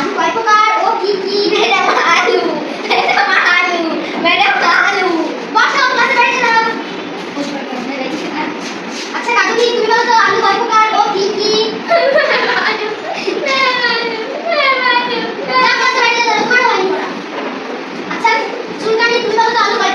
আলু কয় প্রকার ও কি কি? ম্যাডাম, আলু আমার আলু, ম্যাডাম, আলু। বসো ক্লাসে বেড়ে গেলাম আচ্ছা কাকুলি তুমি বলো তো, আলু কয় প্রকার ও কি কি? আচ্ছা চুলকানি, তুমি বলো তো, আলু কয়